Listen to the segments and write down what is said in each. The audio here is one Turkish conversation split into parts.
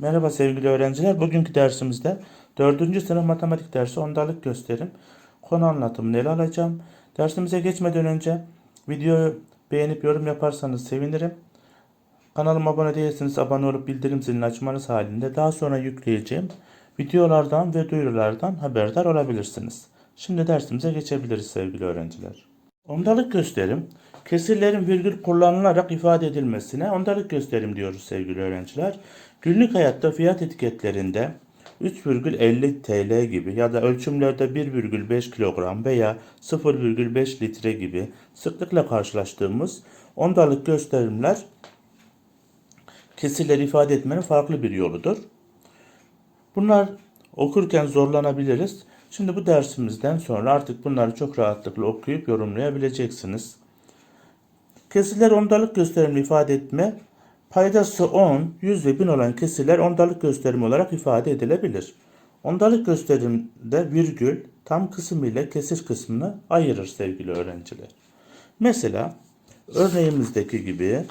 Merhaba sevgili öğrenciler. Bugünkü dersimizde 4. sınıf matematik dersi ondalık gösterim. Konu anlatımını ele alacağım. Dersimize geçmeden önce videoyu beğenip yorum yaparsanız sevinirim. Kanalıma abone değilseniz abone olup bildirim zilini açmanız halinde daha sonra yükleyeceğim videolardan ve duyurulardan haberdar olabilirsiniz. Şimdi dersimize geçebiliriz sevgili öğrenciler. Ondalık gösterim, kesirlerin virgül kullanılarak ifade edilmesine ondalık gösterim diyoruz sevgili öğrenciler. Günlük hayatta fiyat etiketlerinde 3,50 TL gibi ya da ölçümlerde 1,5 kilogram veya 0,5 litre gibi sıklıkla karşılaştığımız ondalık gösterimler kesirleri ifade etmenin farklı bir yoludur. Bunlar okurken zorlanabiliriz. Şimdi bu dersimizden sonra artık bunları çok rahatlıkla okuyup yorumlayabileceksiniz. Kesirler ondalık gösterimini ifade etme, paydası 10, 100 ve 1000 olan kesirler ondalık gösterimi olarak ifade edilebilir. Ondalık gösterimde virgül tam kısım ile kesir kısmını ayırır sevgili öğrenciler. Mesela örneğimizdeki gibi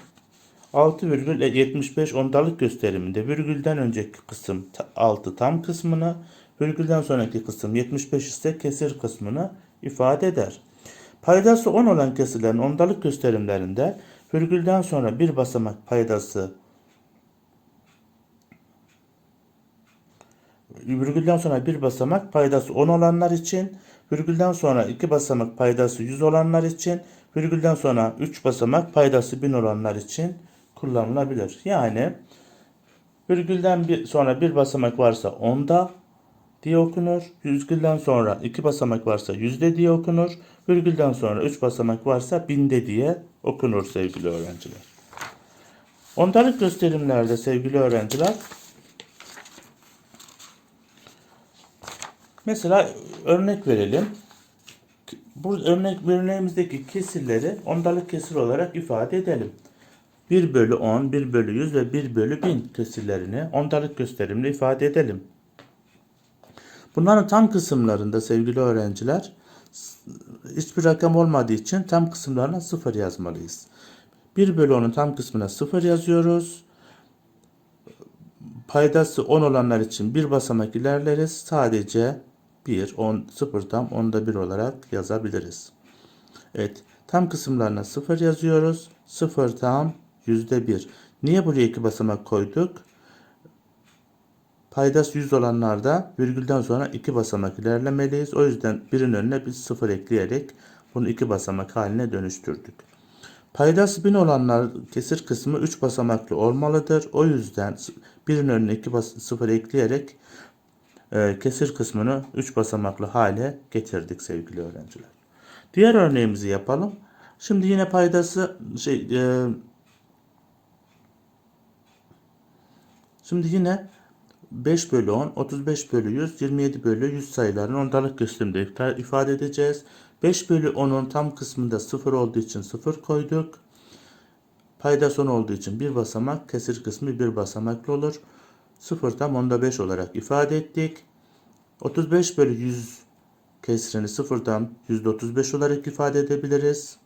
6,75 ondalık gösteriminde virgülden önceki kısım 6 tam kısmını, virgülden sonraki kısım 75 ise kesir kısmını ifade eder. Paydası 10 olan kesirlerin ondalık gösterimlerinde virgülden sonra bir basamak paydası virgülden sonra bir basamak paydası 10 olanlar için, virgülden sonra iki basamak paydası 100 olanlar için, virgülden sonra 3 basamak paydası 1000 olanlar için kullanılabilir. Yani virgülden bir, sonra bir basamak varsa onda diye okunur. Virgülden sonra iki basamak varsa yüzde diye okunur. Virgülden sonra üç basamak varsa binde diye okunur sevgili öğrenciler. Ondalık gösterimlerde sevgili öğrenciler mesela örnek verelim. Bu örnek örneğimizdeki kesirleri ondalık kesir olarak ifade edelim. 1 bölü 10, 1 bölü 100 ve 1 bölü 1000 kesirlerini ondalık gösterimle ifade edelim. Bunların tam kısımlarında sevgili öğrenciler hiçbir rakam olmadığı için tam kısımlarına 0 yazmalıyız. 1 bölü 10'un tam kısmına 0 yazıyoruz. Paydası 10 olanlar için bir basamak ilerleriz. Sadece 1, 10, 0 tam 10'da 1 olarak yazabiliriz. Evet. Tam kısımlarına 0 yazıyoruz. 0 tam %1. Niye buraya iki basamak koyduk? Paydası 100 olanlarda virgülden sonra iki basamak ilerlemeliyiz. O yüzden birin önüne biz 0 ekleyerek bunu iki basamak haline dönüştürdük. Paydası 1000 olanlar kesir kısmı 3 basamaklı olmalıdır. O yüzden birin önüne 2 0 ekleyerek e, kesir kısmını 3 basamaklı hale getirdik sevgili öğrenciler. Diğer örneğimizi yapalım. Şimdi yine paydası şey e, Şimdi yine 5 bölü 10, 35 bölü 100, 27 bölü 100 sayılarını ondalık gösterimde ifade edeceğiz. 5 bölü 10'un tam kısmında 0 olduğu için 0 koyduk. Payda son olduğu için bir basamak, kesir kısmı bir basamaklı olur. 0 tam onda 5 olarak ifade ettik. 35 bölü 100 kesrini 0 tam %35 olarak ifade edebiliriz.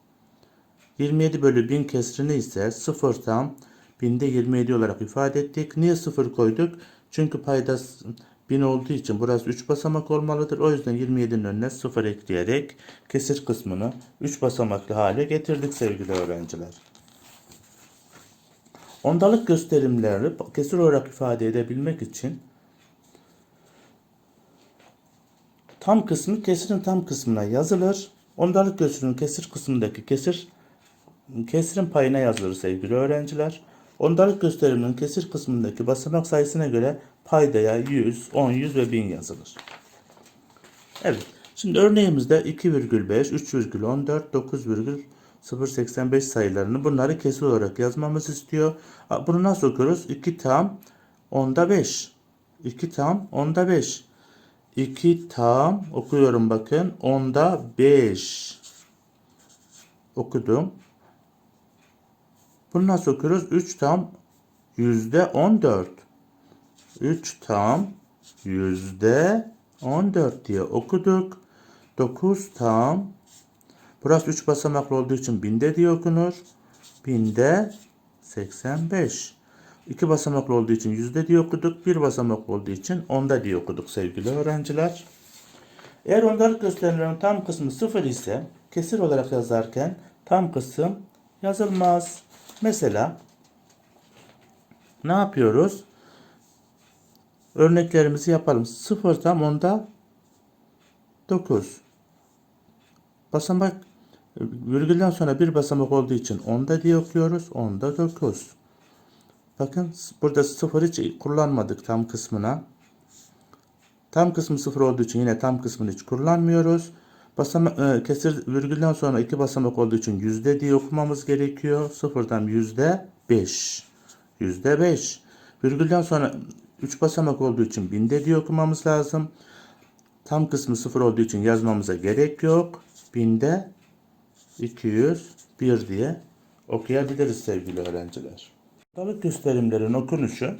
27 bölü 1000 kesrini ise 0 tam binde 27 olarak ifade ettik. Niye 0 koyduk? Çünkü paydası 1000 olduğu için burası 3 basamak olmalıdır. O yüzden 27'nin önüne 0 ekleyerek kesir kısmını 3 basamaklı hale getirdik sevgili öğrenciler. Ondalık gösterimleri kesir olarak ifade edebilmek için tam kısmı kesirin tam kısmına yazılır. Ondalık gösterinin kesir kısmındaki kesir kesirin payına yazılır sevgili öğrenciler. Ondalık gösteriminin kesir kısmındaki basamak sayısına göre paydaya 100, 10, 100 ve 1000 yazılır. Evet. Şimdi örneğimizde 2,5, 3,14, 9,085 sayılarını bunları kesir olarak yazmamız istiyor. Bunu nasıl okuyoruz? 2 tam onda 5. 2 tam onda 5. 2 tam okuyorum bakın. Onda 5. Okudum. Bunu nasıl okuyoruz? 3 tam yüzde 14. 3 tam yüzde 14 diye okuduk. 9 tam burası 3 basamaklı olduğu için binde diye okunur. Binde 85. İki basamaklı olduğu için yüzde diye okuduk. Bir basamaklı olduğu için onda diye okuduk sevgili öğrenciler. Eğer ondalık gösterimlerin tam kısmı sıfır ise kesir olarak yazarken tam kısım yazılmaz. Mesela ne yapıyoruz? Örneklerimizi yapalım. 0 tam onda 9. Basamak virgülden sonra bir basamak olduğu için onda diye okuyoruz. Onda 9. Bakın burada 0 hiç kullanmadık tam kısmına. Tam kısmı 0 olduğu için yine tam kısmını hiç kullanmıyoruz. Basamak, e, kesir virgülden sonra iki basamak olduğu için yüzde diye okumamız gerekiyor. Sıfırdan yüzde 5. Yüzde 5. Virgülden sonra 3 basamak olduğu için binde diye okumamız lazım. Tam kısmı 0 olduğu için yazmamıza gerek yok. Binde 201 diye okuyabiliriz sevgili öğrenciler. Ondalık gösterimlerin okunuşu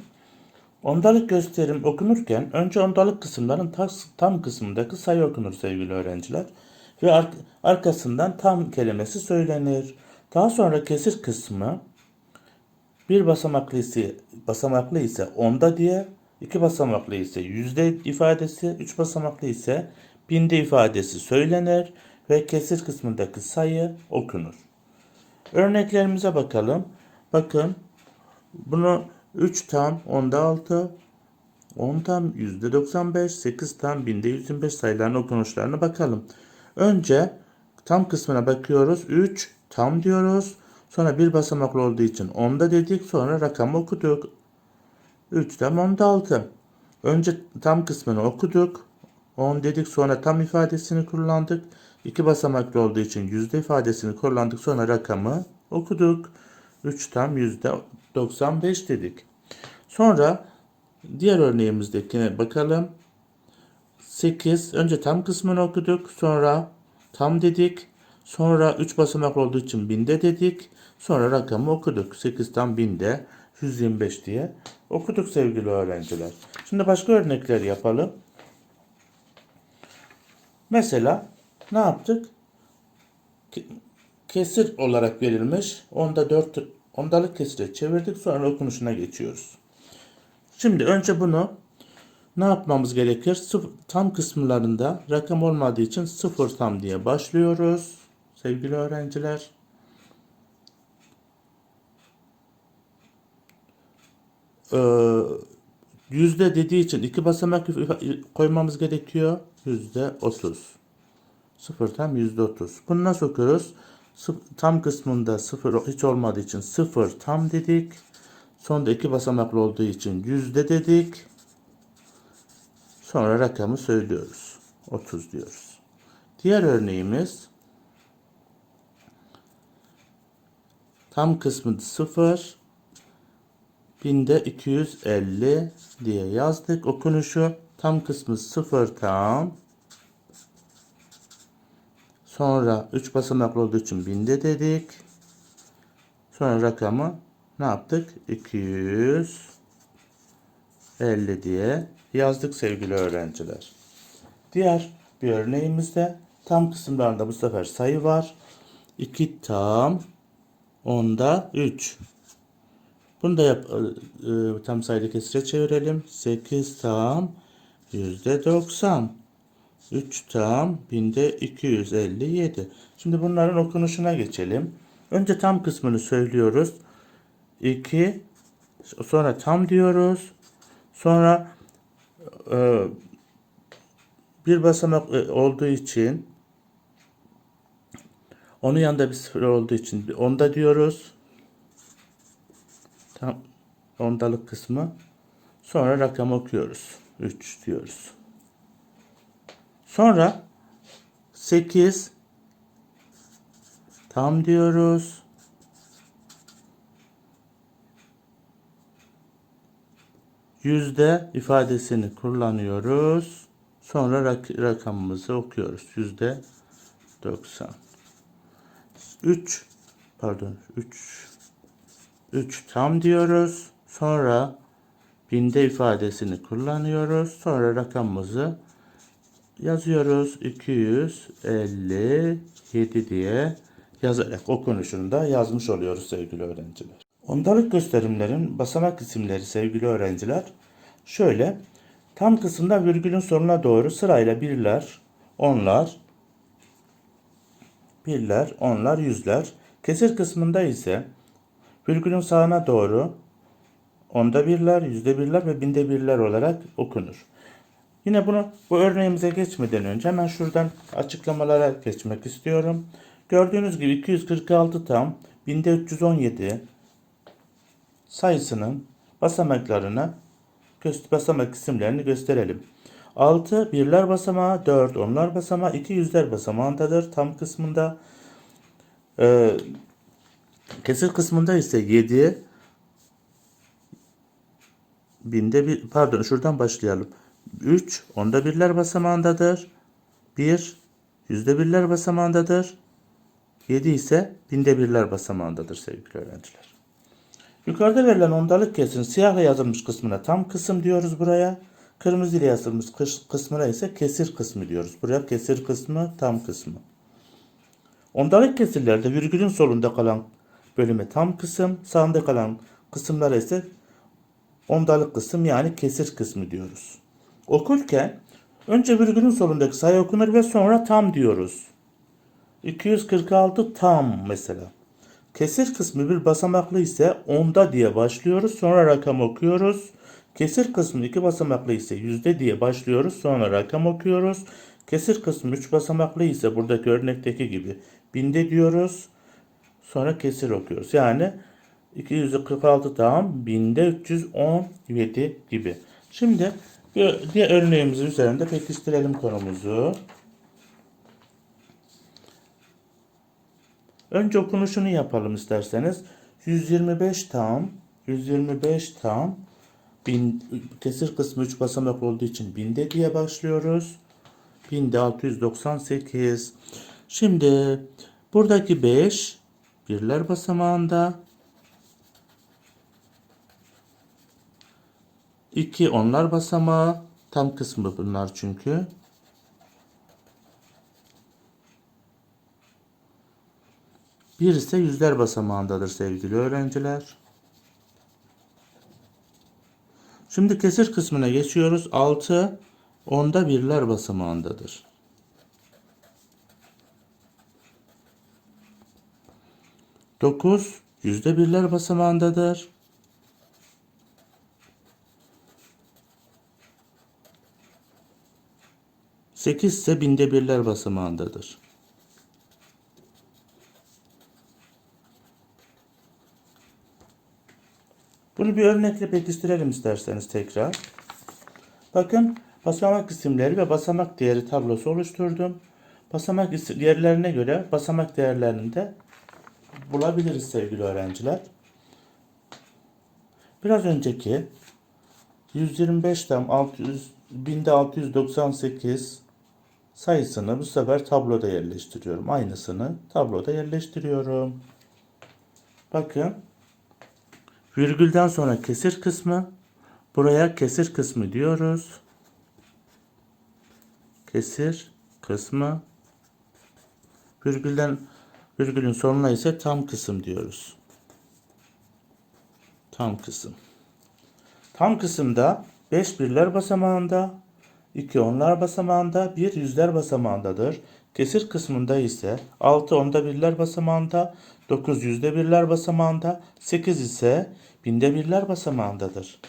Ondalık gösterim okunurken önce ondalık kısımların tam kısmındaki sayı okunur sevgili öğrenciler. Ve ar- arkasından tam kelimesi söylenir. Daha sonra kesir kısmı bir basamaklı ise, basamaklı ise onda diye, iki basamaklı ise yüzde ifadesi, üç basamaklı ise binde ifadesi söylenir ve kesir kısmındaki sayı okunur. Örneklerimize bakalım. Bakın bunu 3 tam onda 6, 10 tam yüzde 95, 8 tam binde 125 sayıların okunuşlarına bakalım. Önce tam kısmına bakıyoruz. 3 tam diyoruz. Sonra bir basamaklı olduğu için onda dedik. Sonra rakamı okuduk. 3 tam onda 6. Önce tam kısmını okuduk. 10 dedik sonra tam ifadesini kullandık. İki basamaklı olduğu için yüzde ifadesini kullandık. Sonra rakamı okuduk. 3 tam yüzde 95 dedik. Sonra diğer örneğimizdekine bakalım. 8 önce tam kısmını okuduk. Sonra tam dedik. Sonra 3 basamak olduğu için binde dedik. Sonra rakamı okuduk. 8 tam binde 125 diye okuduk sevgili öğrenciler. Şimdi başka örnekler yapalım. Mesela ne yaptık? Ke- Kesir olarak verilmiş. Onda 4 ondalık kesire çevirdik. Sonra okunuşuna geçiyoruz. Şimdi önce bunu ne yapmamız gerekir? Tam kısımlarında rakam olmadığı için sıfır tam diye başlıyoruz. Sevgili öğrenciler. Ee, yüzde dediği için iki basamak koymamız gerekiyor. Yüzde otuz. Sıfır tam yüzde otuz. Bunu nasıl okuyoruz? Tam kısmında sıfır hiç olmadığı için sıfır tam dedik. Sonda iki basamaklı olduğu için yüzde dedik. Sonra rakamı söylüyoruz. 30 diyoruz. Diğer örneğimiz tam kısmı 0 binde 250 diye yazdık. Okunuşu tam kısmı 0 tam sonra 3 basamaklı olduğu için binde dedik. Sonra rakamı ne yaptık? 250 diye yazdık sevgili öğrenciler. Diğer bir örneğimizde tam kısımlarında bu sefer sayı var. 2 tam onda 3. Bunu da yap, e, e, tam sayılı kesire çevirelim. 8 tam yüzde 90. 3 tam binde 257. Şimdi bunların okunuşuna geçelim. Önce tam kısmını söylüyoruz. 2 sonra tam diyoruz. Sonra e, bir basamak e, olduğu için onun yanında bir sıfır olduğu için onda diyoruz. Tam ondalık kısmı. Sonra rakam okuyoruz. 3 diyoruz. Sonra 8 tam diyoruz. Yüzde ifadesini kullanıyoruz. Sonra rak- rakamımızı okuyoruz. Yüzde 90. 3 pardon 3 3 tam diyoruz. Sonra binde ifadesini kullanıyoruz. Sonra rakamımızı yazıyoruz. 257 diye yazarak okunuşunu da yazmış oluyoruz sevgili öğrenciler. Ondalık gösterimlerin basamak isimleri sevgili öğrenciler şöyle tam kısımda virgülün sonuna doğru sırayla birler, onlar, birler, onlar, yüzler. Kesir kısmında ise virgülün sağına doğru onda birler, yüzde birler ve binde birler olarak okunur. Yine bunu bu örneğimize geçmeden önce hemen şuradan açıklamalara geçmek istiyorum. Gördüğünüz gibi 246 tam binde 317 sayısının basamaklarına göz- basamak isimlerini gösterelim. 6 birler basamağı, 4 onlar basamağı, 2 yüzler basamağındadır tam kısmında. Ee, kesir kısmında ise 7 binde bir pardon şuradan başlayalım. 3 onda birler basamağındadır. 1 yüzde birler basamağındadır. 7 ise binde birler basamağındadır sevgili öğrenciler. Yukarıda verilen ondalık kesin siyahla yazılmış kısmına tam kısım diyoruz buraya. Kırmızı ile yazılmış kıs- kısmına ise kesir kısmı diyoruz. Buraya kesir kısmı, tam kısmı. Ondalık kesirlerde virgülün solunda kalan bölüme tam kısım, sağında kalan kısımlara ise ondalık kısım yani kesir kısmı diyoruz. Okurken önce virgülün solundaki sayı okunur ve sonra tam diyoruz. 246 tam mesela. Kesir kısmı bir basamaklı ise onda diye başlıyoruz. Sonra rakam okuyoruz. Kesir kısmı iki basamaklı ise yüzde diye başlıyoruz. Sonra rakam okuyoruz. Kesir kısmı üç basamaklı ise buradaki örnekteki gibi binde diyoruz. Sonra kesir okuyoruz. Yani 246 tam binde 317 gibi. Şimdi bir diğer örneğimizin üzerinde pekiştirelim konumuzu. Önce okunuşunu yapalım isterseniz. 125 tam, 125 tam, bin, kesir kısmı 3 basamak olduğu için binde diye başlıyoruz. Binde 698. Şimdi buradaki 5 birler basamağında. 2 onlar basamağı. Tam kısmı bunlar çünkü. Bir ise yüzler basamağındadır sevgili öğrenciler. Şimdi kesir kısmına geçiyoruz. 6 onda birler basamağındadır. Dokuz yüzde birler basamağındadır. Sekiz ise binde birler basamağındadır. Bunu bir örnekle pekiştirelim isterseniz tekrar. Bakın basamak isimleri ve basamak değeri tablosu oluşturdum. Basamak isim- değerlerine göre basamak değerlerini de bulabiliriz sevgili öğrenciler. Biraz önceki 125 tam 600 binde 698 sayısını bu sefer tabloda yerleştiriyorum. Aynısını tabloda yerleştiriyorum. Bakın Virgülden sonra kesir kısmı. Buraya kesir kısmı diyoruz. Kesir kısmı. Virgülden virgülün sonuna ise tam kısım diyoruz. Tam kısım. Tam kısımda 5 birler basamağında, 2 onlar basamağında, 1 yüzler basamağındadır. Kesir kısmında ise 6 onda birler basamağında, 9 yüzde birler basamağında, 8 ise binde birler basamağındadır.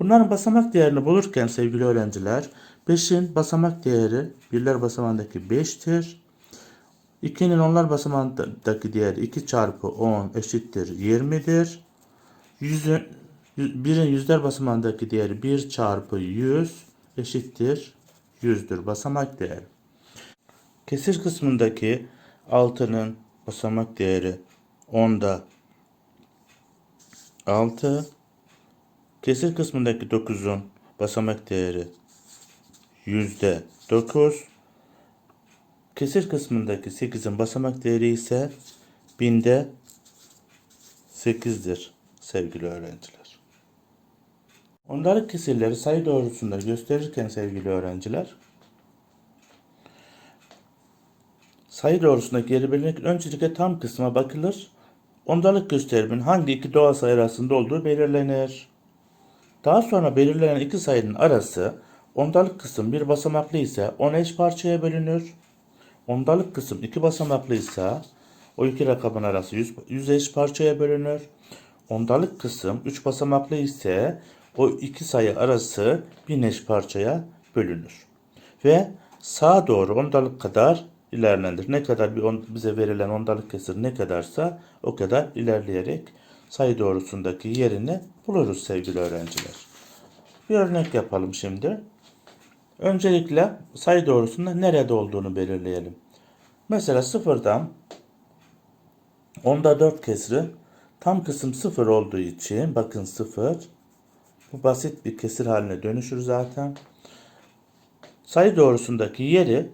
Bunların basamak değerini bulurken sevgili öğrenciler 5'in basamak değeri birler basamağındaki 5'tir. 2'nin onlar basamağındaki değeri 2 çarpı 10 eşittir 20'dir. 100'ün 1'in yüzler basamağındaki değeri 1 çarpı 100 eşittir 100'dür basamak değeri. Kesir kısmındaki 6'nın basamak değeri 10'da 6. Kesir kısmındaki 9'un basamak değeri yüzde 9. Kesir kısmındaki 8'in basamak değeri ise binde 8'dir sevgili öğrenciler. Ondalık kesirleri sayı doğrusunda gösterirken sevgili öğrenciler sayı doğrusunda geri bölünerek öncelikle tam kısma bakılır. ondalık gösterimin hangi iki doğal sayı arasında olduğu belirlenir. Daha sonra belirlenen iki sayının arası ondalık kısım bir basamaklı ise 10 eş parçaya bölünür. Ondalık kısım iki basamaklı ise o iki rakamın arası 100, 100 eş parçaya bölünür. Ondalık kısım 3 basamaklı ise o iki sayı arası 1000 eş parçaya bölünür. Ve sağa doğru ondalık kadar ilerlenir. Ne kadar bir on, bize verilen ondalık kesir ne kadarsa o kadar ilerleyerek sayı doğrusundaki yerini buluruz sevgili öğrenciler. Bir örnek yapalım şimdi. Öncelikle sayı doğrusunda nerede olduğunu belirleyelim. Mesela sıfırdan onda 4 kesri tam kısım sıfır olduğu için bakın sıfır bu basit bir kesir haline dönüşür zaten. Sayı doğrusundaki yeri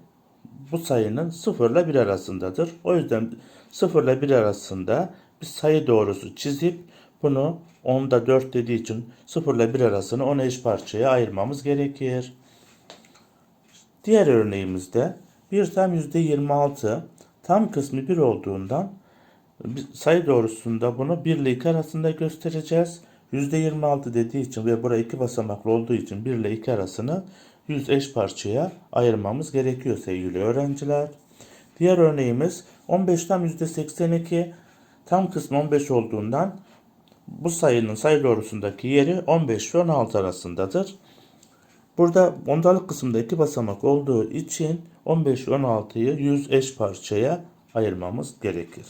bu sayının 0 ile 1 arasındadır. O yüzden 0 ile 1 arasında bir sayı doğrusu çizip bunu 10'da 4 dediği için 0 ile 1 arasını 10 eş parçaya ayırmamız gerekir. Diğer örneğimizde bir tam %26 tam kısmı 1 olduğundan sayı doğrusunda bunu 1 ile 2 arasında göstereceğiz. %26 dediği için ve buraya 2 basamaklı olduğu için 1 ile 2 arasını 100 eş parçaya ayırmamız gerekiyor sevgili öğrenciler. Diğer örneğimiz 15 tam %82 tam kısmı 15 olduğundan bu sayının sayı doğrusundaki yeri 15 ve 16 arasındadır. Burada ondalık kısımda iki basamak olduğu için 15 ve 16'yı 100 eş parçaya ayırmamız gerekir.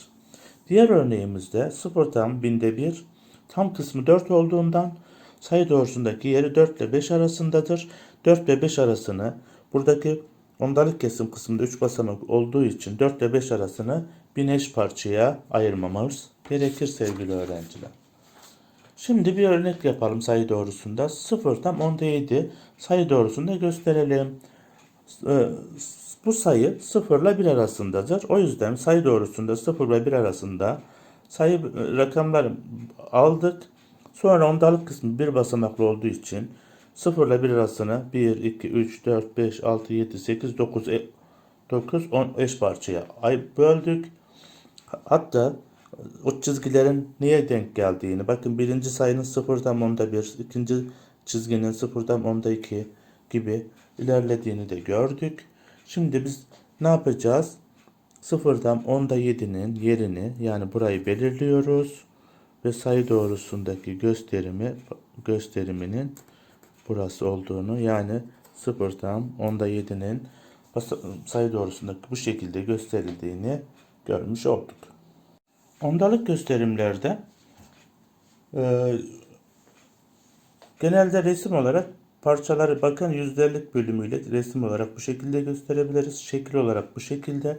Diğer örneğimizde 0 tam binde 1 tam kısmı 4 olduğundan sayı doğrusundaki yeri 4 ile 5 arasındadır. 4 ile 5 arasını buradaki ondalık kesim kısmında 3 basamak olduğu için 4 ile 5 arasını 1000 eş parçaya ayırmamız gerekir sevgili öğrenciler. Şimdi bir örnek yapalım sayı doğrusunda. 0 tam onda 7 sayı doğrusunda gösterelim. Ee, Bu sayı 0 ile 1 arasındadır. O yüzden sayı doğrusunda 0 ile 1 arasında sayı rakamları aldık. Sonra ondalık kısmı bir basamaklı olduğu için 0 ile 1 arasını 1, 2, 3, 4, 5, 6, 7, 8, 9, 9, 10 eş parçaya ay böldük. Hatta o çizgilerin neye denk geldiğini bakın birinci sayının 0'dan onda 1, ikinci çizginin 0'dan onda 2 gibi ilerlediğini de gördük. Şimdi biz ne yapacağız? 0'dan onda 7'nin yerini yani burayı belirliyoruz ve sayı doğrusundaki gösterimi gösteriminin burası olduğunu yani 0'dan onda 7'nin sayı doğrusundaki bu şekilde gösterildiğini görmüş olduk. Ondalık gösterimlerde e, genelde resim olarak parçaları bakın yüzdelik bölümüyle resim olarak bu şekilde gösterebiliriz. Şekil olarak bu şekilde,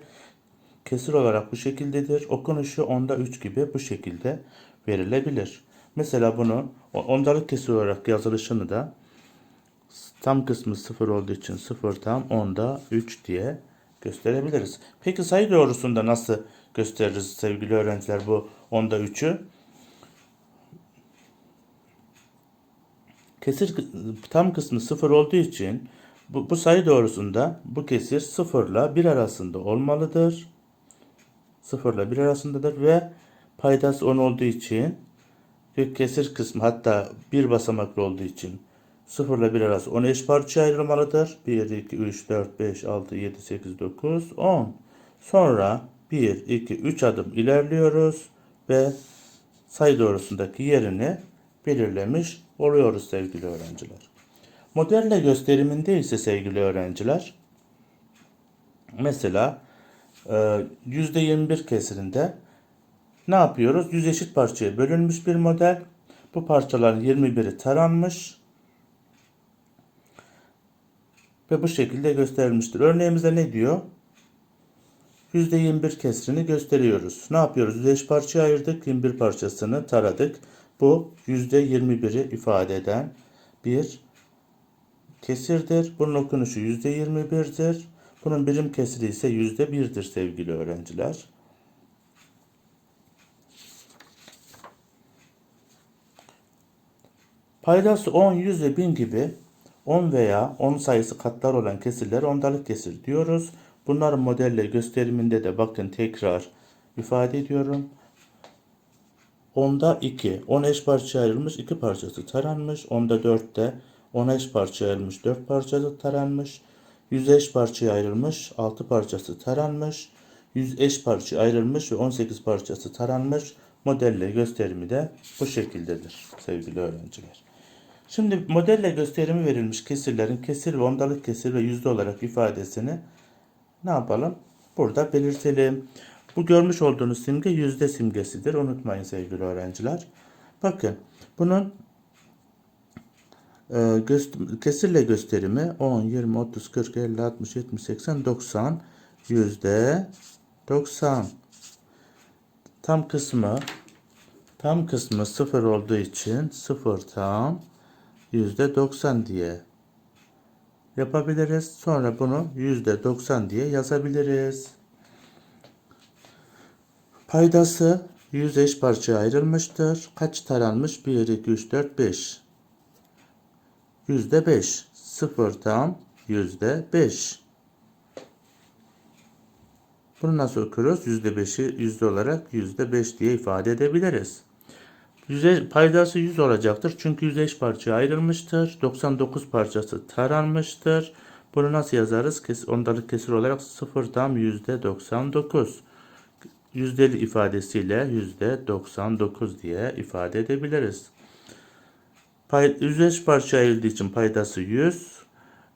kesir olarak bu şekildedir. Okunuşu onda 3 gibi bu şekilde verilebilir. Mesela bunu ondalık kesir olarak yazılışını da tam kısmı 0 olduğu için 0 tam onda 3 diye gösterebiliriz. Peki sayı doğrusunda nasıl gösteririz sevgili öğrenciler bu onda 3'ü? Kesir tam kısmı 0 olduğu için bu, bu sayı doğrusunda bu kesir 0 ile 1 arasında olmalıdır. 0 ile 1 arasındadır ve paydası 10 olduğu için kök kesir kısmı hatta bir basamaklı olduğu için 0 ile 1 arası 10 eş parçaya ayrılmalıdır. 1, 2, 3, 4, 5, 6, 7, 8, 9, 10. Sonra 1, 2, 3 adım ilerliyoruz ve sayı doğrusundaki yerini belirlemiş oluyoruz sevgili öğrenciler. Modelle gösteriminde ise sevgili öğrenciler mesela %21 kesirinde ne yapıyoruz? 100 eşit parçaya bölünmüş bir model. Bu parçaların 21'i taranmış ve bu şekilde gösterilmiştir. Örneğimizde ne diyor? %21 kesrini gösteriyoruz. Ne yapıyoruz? 100 eşit parçaya ayırdık. 21 parçasını taradık. Bu %21'i ifade eden bir kesirdir. Bunun okunuşu %21'dir. Bunun birim kesiri ise %1'dir sevgili öğrenciler. Paydası 10, 100 ve 1000 gibi 10 veya 10 sayısı katlar olan kesirler ondalık kesir diyoruz. Bunların modelle gösteriminde de bakın tekrar ifade ediyorum. Onda 2. 10 eş parçaya ayrılmış 2 parçası taranmış. Onda 4'te 10 eş parçaya ayrılmış 4 parçası taranmış. 100 eş parçaya ayrılmış 6 parçası taranmış. 100 eş parçaya ayrılmış ve 18 parçası taranmış. Modelle gösterimi de bu şekildedir sevgili öğrenciler. Şimdi modelle gösterimi verilmiş kesirlerin kesir ve ondalık kesir ve yüzde olarak ifadesini ne yapalım? Burada belirtelim. Bu görmüş olduğunuz simge yüzde simgesidir. Unutmayın sevgili öğrenciler. Bakın bunun e, göst- kesirle gösterimi 10, 20, 30, 40, 50, 60, 70, 80, 90 yüzde 90. Tam kısmı tam kısmı sıfır olduğu için sıfır tam yüzde 90 diye yapabiliriz. Sonra bunu yüzde 90 diye yazabiliriz. Paydası 100 eş parçaya ayrılmıştır. Kaç taranmış? 1, 2, 3, 4, 5. Yüzde 5. Sıfır tam yüzde 5. Bunu nasıl okuruz? Yüzde 5'i yüzde olarak yüzde 5 diye ifade edebiliriz. Yüze, paydası 100 olacaktır. Çünkü 100 eş parçaya ayrılmıştır. 99 parçası taranmıştır. Bunu nasıl yazarız? Kes, ondalık kesir olarak 0 tam yüzde 99. Yüzdeli ifadesiyle yüzde 99 diye ifade edebiliriz. Pay, 100 eş parçaya ayrıldığı için paydası 100.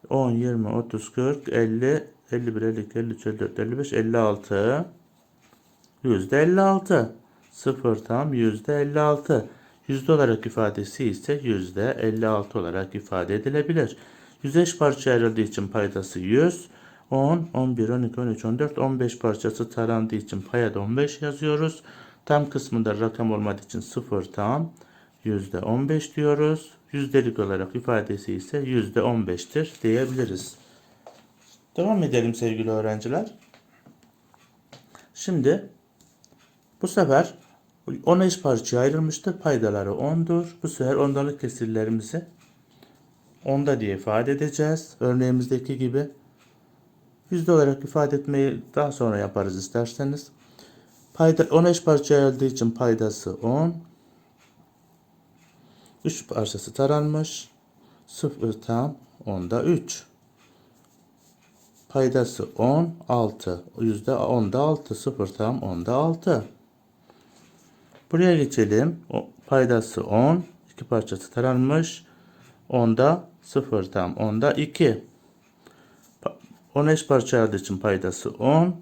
10, 20, 30, 40, 50, 51, 52, 53, 54, 55, 56. Yüzde 56. Sıfır tam yüzde 56. Yüzde olarak ifadesi ise yüzde 56 olarak ifade edilebilir. Yüz eş parçaya ayrıldığı için paydası 100. 10, 11, 12, 13, 14, 15 parçası tarandığı için paya da 15 yazıyoruz. Tam kısmında rakam olmadığı için sıfır tam yüzde 15 diyoruz. Yüzdelik olarak ifadesi ise yüzde 15'tir diyebiliriz. Devam edelim sevgili öğrenciler. Şimdi bu sefer 10 eş parçaya ayrılmıştır. Paydaları 10'dur. Bu sefer ondalık kesirlerimizi onda diye ifade edeceğiz. Örneğimizdeki gibi. Yüzde olarak ifade etmeyi daha sonra yaparız isterseniz. Payda 10 eş parçaya ayrıldığı için paydası 10. 3 parçası taranmış. 0 tam onda 3. Paydası 10, 6. Yüzde 10'da 6, 0 tam 10'da 6. Buraya geçelim. O, paydası 10. 2 parçası taranmış. 10'da 0 tam 10'da 2. 10 eş parça aldığı için paydası 10.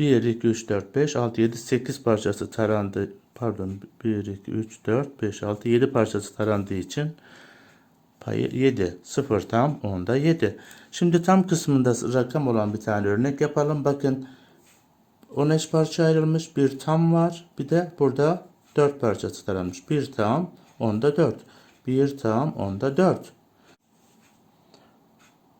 1, 2, 3, 4, 5, 6, 7, 8 parçası tarandı. Pardon 1, 2, 3, 4, 5, 6, 7 parçası tarandığı için payı 7. 0 tam 10'da 7. Şimdi tam kısmında rakam olan bir tane örnek yapalım. Bakın 10 eş parça ayrılmış. Bir tam var. Bir de burada 4 parçası taranmış. Bir tam 10'da 4. Bir tam 10'da 4.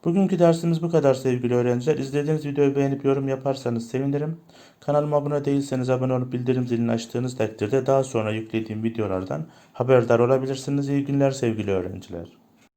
Bugünkü dersimiz bu kadar sevgili öğrenciler. İzlediğiniz videoyu beğenip yorum yaparsanız sevinirim. Kanalıma abone değilseniz abone olup bildirim zilini açtığınız takdirde daha sonra yüklediğim videolardan haberdar olabilirsiniz. İyi günler sevgili öğrenciler.